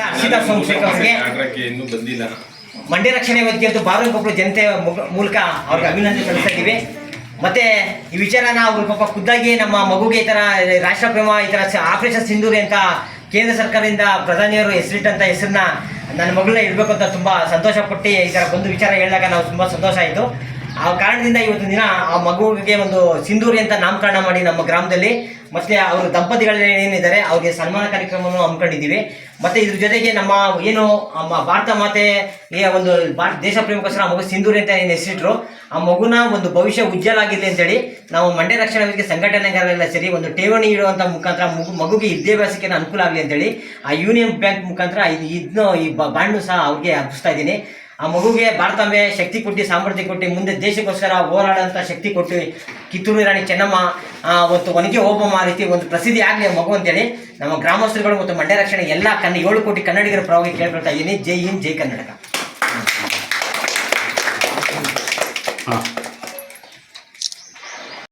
ಹರ್ಷಿತಾ ಸೋಮಶೇಖರ್ ಅವರಿಗೆ ಆಗ್ರಹಕ್ಕೆ ಇನ್ನೂ ಬಂದಿಲ್ಲ. ಮಂಡ್ಯ ರಕ್ಷಣೆ ವೇದಿಕೆ ಅಂತ ಬಾಗಲಕೋಟೆ ಜನತೆ ಮೂಲಕ ಅವ್ರಿಗೆ ಅಭಿನಂದನೆ ಸಲ್ಲಿಸ್ತಾ ಇದ್ದೀವಿ. ಮತ್ತೆ ಈ ವಿಚಾರನ ಅವರು ಪಾಪ ಖುದ್ದಾಗಿ ನಮ್ಮ ಮಗುಗೆ ಈ ಥರ ರಾಷ್ಟ್ರಪ್ರೇಮ ಈ ಥರ ಆಪರೇಷನ್ ಸಿಂಧೂರಿ ಅಂತ ಕೇಂದ್ರ ಸರ್ಕಾರದಿಂದ ಪ್ರಧಾನಿಯವರು ಹೆಸರಿಟ್ಟಂಥ ಹೆಸರನ್ನ ನನ್ನ ಮಗಳನ್ನ ಇಡಬೇಕು ಅಂತ ತುಂಬ ಸಂತೋಷ ಪಟ್ಟು ಈ ಥರ ಬಂದು ವಿಚಾರ ಹೇಳಿದಾಗ ನಾವು ತುಂಬ ಸಂತೋಷ ಆಯಿತು. ಆ ಕಾರಣದಿಂದ ಇವತ್ತು ದಿನ ಆ ಮಗುವಿಗೆ ಒಂದು ಸಿಂಧೂರಿ ಅಂತ ನಾಮಕರಣ ಮಾಡಿ ನಮ್ಮ ಗ್ರಾಮದಲ್ಲಿ. ಮತ್ತೆ ಅವರು ದಂಪತಿಗಳೇನಿದ್ದಾರೆ, ಅವ್ರಿಗೆ ಸನ್ಮಾನ ಕಾರ್ಯಕ್ರಮವನ್ನು ಹಮ್ಮಿಕೊಂಡಿದ್ದೀವಿ. ಮತ್ತೆ ಇದ್ರ ಜೊತೆಗೆ ನಮ್ಮ ಏನು, ನಮ್ಮ ಭಾರತ ಮಾತೆ ಒಂದು ಭಾರತ ದೇಶ ಪ್ರೇಮಕ್ಕೋಸ್ಕರ ಆ ಮಗು ಸಿಂಧೂರಿ ಅಂತ ಏನು ಹೆಸರಿಟ್ರು, ಆ ಮಗುನ ಒಂದು ಭವಿಷ್ಯ ಉಜ್ವಲ ಆಗಿದೆ ಅಂತೇಳಿ ನಾವು ಮಂಡ್ಯ ರಕ್ಷಣಾ ವೇದಿಕೆ ಸಂಘಟನೆಗಳೆಲ್ಲ ಸೇರಿ ಒಂದು ಠೇವಣಿ ಇಡುವಂಥ ಮುಖಾಂತರ ಮಗು, ಮಗುಗೆ ವಿದ್ಯಾಭ್ಯಾಸಕ್ಕೆ ಅನುಕೂಲ ಆಗಲಿ ಅಂತೇಳಿ ಆ ಯೂನಿಯನ್ ಬ್ಯಾಂಕ್ ಮುಖಾಂತರ ಇದನ್ನು ಈ ಬಾಂಡು ಸಹ ಅವ್ರಿಗೆ ಅರ್ಪಿಸ್ತಾ ಇದ್ದೀನಿ. ಆ ಮಗುಗೆ ಭಾರತಾಂಬೆ ಶಕ್ತಿ ಕೊಟ್ಟು, ಸಾಮರ್ಥ್ಯ ಕೊಟ್ಟು, ಮುಂದೆ ದೇಶಕ್ಕೋಸ್ಕರ ಹೋರಾಡೋಂಥ ಶಕ್ತಿ ಕೊಟ್ಟು, ಕಿತ್ತೂರು ರಾಣಿ ಚೆನ್ನಮ್ಮ ಒಂದು ಒನಗೆ ಓಬಮ್ಮ ರೀತಿ ಒಂದು ಪ್ರಸಿದ್ಧಿ ಆಗಲಿ ಮಗು ಅಂತೇಳಿ ನಮ್ಮ ಗ್ರಾಮಸ್ಥರುಗಳು ಮತ್ತು ಮಂಡ್ಯ ರಕ್ಷಣೆ ಎಲ್ಲ ಕನ್ನ ಏಳು ಕೋಟಿ ಕನ್ನಡಿಗರ ಪರವಾಗಿ ಕೇಳ್ಕೊಳ್ತಾ ಇದ್ದೀನಿ. ಜೈ ಹಿಂದ್, ಜೈ ಕನ್ನಡಕ ಹಾಂ.